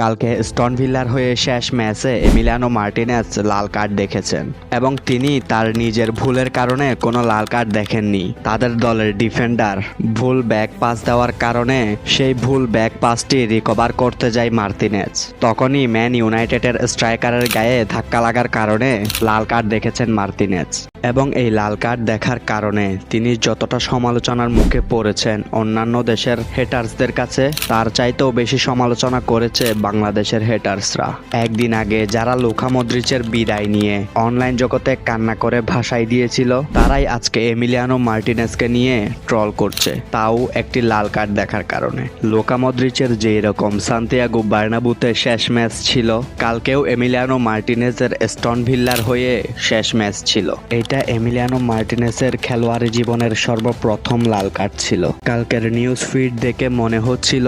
কালকে স্টন ভিল্লার হয়ে শেষ ম্যাচে এমিলিয়ানো মার্টিনেজ লাল কার্ড দেখেছেন। এবং তিনি তার নিজের ভুলের কারণে কোনো লাল কার্ড দেখেননি। তাদের দলের ডিফেন্ডার ভুল ব্যাক পাস দেওয়ার কারণে সেই ভুল ব্যাক পাসটি রিকভার করতে যায় মার্টিনেজ। তখনই ম্যান ইউনাইটেডের স্ট্রাইকারের গায়ে ধাক্কা লাগার কারণে লাল কার্ড দেখেছেন মার্টিনেজ। এবং এই লাল কার্ড দেখার কারণে তিনি যতটা সমালোচনার মুখে পড়েছেন অন্যান্য দেশের হেটার্সদের কাছে, তার চাইতেও বেশি সমালোচনা করেছে বাংলাদেশের হেটার্সরা একদিন আগে যারা লোকা মদ্রিচের বিদায় নিয়ে অনলাইন জগতে কান্না করে ভাসাই দিয়েছিল, তারাই আজকে এমিলিয়ানো মার্টিনেসকে নিয়ে ট্রল করছে। তাও একটি লাল কার্ড দেখার কারণে। লোকা মদ্রিচের যে রকম সান্তিয়াগো বার্নাবুতে শেষ ম্যাচ ছিল, কালকেও এমিলিয়ানো মার্টিনেজের স্টন ভিল্লার হয়ে শেষ ম্যাচ ছিল। এটা এমিলিয়ানো মার্টিনেসের খেলোয়াড়ি জীবনের সর্বপ্রথম লাল কার্ড ছিল। কালকের নিউজ ফিড দেখে মনে হচ্ছিল,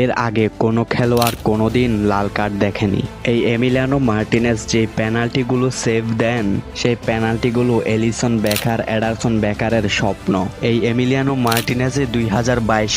এর আগে কোনো খেলোয়াড় কোনোদিন লাল কার্ড দেখেনি। এই এমিলিয়ানো মার্টিনেস যে পেনাল্টিগুলো সেভ দেন, সেই পেনাল্টিগুলো এলিসন বেকার, এডারসন বেকারের স্বপ্ন। এই এমিলিয়ানো মার্টিনেজে দুই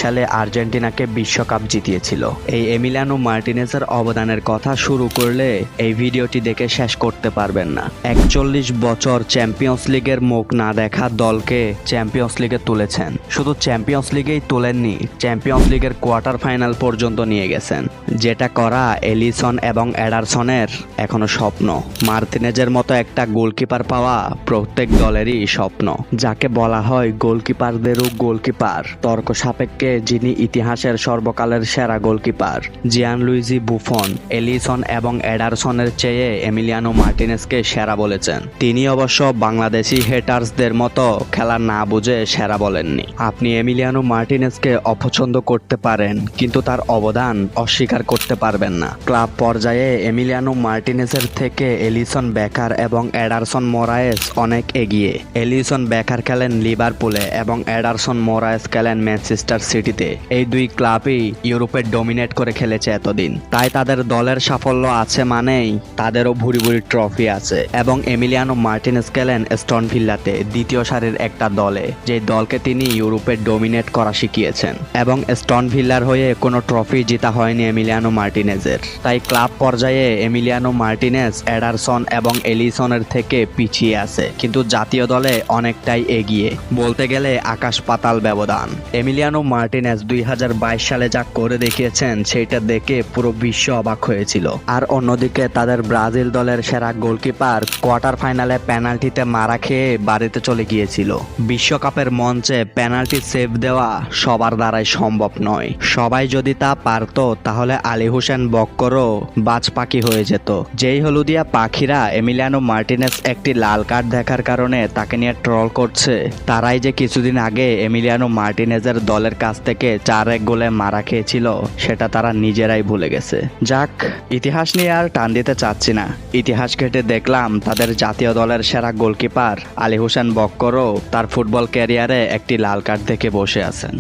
সালে আর্জেন্টিনাকে বিশ্বকাপ জিতিয়েছিল। এই এমিলিয়ানো মার্টিনেজের অবদানের কথা শুরু করলে এই ভিডিওটি দেখে শেষ করতে পারবেন না। একচল্লিশ বছর চ্যাম্পিয়ন্স লিগের মুখ না দেখা দলকে চ্যাম্পিয়ন্স লিগে তুলেছেন। শুধু চ্যাম্পিয়ন্স লিগেই তোলেননি চ্যাম্পিয়ন্স লিগের কোয়ার্টার ফাইনাল পর্যন্ত নিয়ে গেছেন। যেটা করা এলিসন এবং অ্যাডারসনের এখনও স্বপ্ন। মার্তিনেজের মতো একটা গোলকিপার পাওয়া প্রত্যেক দলেরই স্বপ্ন। যাকে বলা হয় গোলকিপারদেরও গোলকিপার। তর্ক সাপেক্ষে যিনি ইতিহাসের সর্বকালের সেরা গোলকিপার জিয়ান লুইজি বুফন এলিসন এবং অ্যাডারসনের চেয়ে এমিলিয়ানো মার্টিনেসকে সেরা বলেছেন। তিনি অবশ্য বাংলাদেশি হেটার্সদের মতো খেলা না বুঝে সেরা বলেননি। আপনি এমিলিয়ানো মার্টিনেসকে অপছন্দ করতে পারেন, কিন্তু তার অবদান অস্বীকার করতে পারবেন না। ক্লাব পর্যায়ে এমিলিয়ানো মার্টিনেসের থেকে এলিসন বেকার এবং এডারসন মোরায়েস অনেক এগিয়ে। এলিসন বেকার খেলেন লিভারপুলে এবং এডারসন মোরায়েস খেলেন ম্যানচেস্টার সিটিতে। এই দুই ক্লাবই ইউরোপে ডমিনেট করে খেলেছে এতদিন। তাই তাদের দলের সাফল্য আছে মানেই তাদেরও ভুরি ভুরি ট্রফি আছে। এবং এমিলিয়ানো মার্টিনেস খেলেন স্টন ভিল্লাতে দ্বিতীয় সারির একটা দলে, যে দলকে তিনি ইউরোপে ডমিনেট করা শিখিয়েছেন। এবং স্টন ভিল্লার হয়ে কোনো ট্রফি জেতা হয়নি এমিলিয়ানো মার্টিনেজের। তাই ক্লাব পর্যায়ে এমিলিয়ানো মার্টিনেজ এডারসন এবং এলিসনের থেকে পিছিয়ে আছে। কিন্তু জাতীয় দলে অনেকটাই এগিয়ে, বলতে গেলে আকাশ পাতাল ব্যবধান। এমিলিয়ানো মার্টিনেজ দুই হাজার বাইশ সালে যা করে দেখিয়েছেন, সেটা দেখে পুরো বিশ্ব অবাক হয়েছিল। আর অন্যদিকে তাদের ব্রাজিল দলের সেরা গোলকিপার কোয়ার্টার ফাইনালে পেনাল্টিতে মারা খেয়ে বাড়িতে চলে গিয়েছিল। বিশ্বকাপের মঞ্চে পেনাল্টি সেভ দেওয়া সবার দ্বারাই সম্ভব নয়। সবাই যদি তা পারতো, তাহলে আলী হোসেন বক্করও বাজ পাখি হয়ে যেত। যেই হলুদিয়া পাখিরা এমিলিয়ানো মার্টিনেস একটি লাল কার্ড দেখার কারণে তাকে নিয়ে ট্রল করছে, তারাই যে কিছুদিন আগে এমিলিয়ানো মার্টিনেজের দলের কাছ থেকে চার এক গোলে মারা খেয়েছিল, সেটা তারা নিজেরাই ভুলে গেছে। যাক, ইতিহাস নিয়ে আর টান দিতে চাচ্ছি না। ইতিহাস ঘেটে দেখলাম তাদের জাতীয় দলের সেরা গোলকিপার আলী হোসেন বক্করও তার ফুটবল ক্যারিয়ারে একটি লাল কার্ড দেখে বসে আছেন।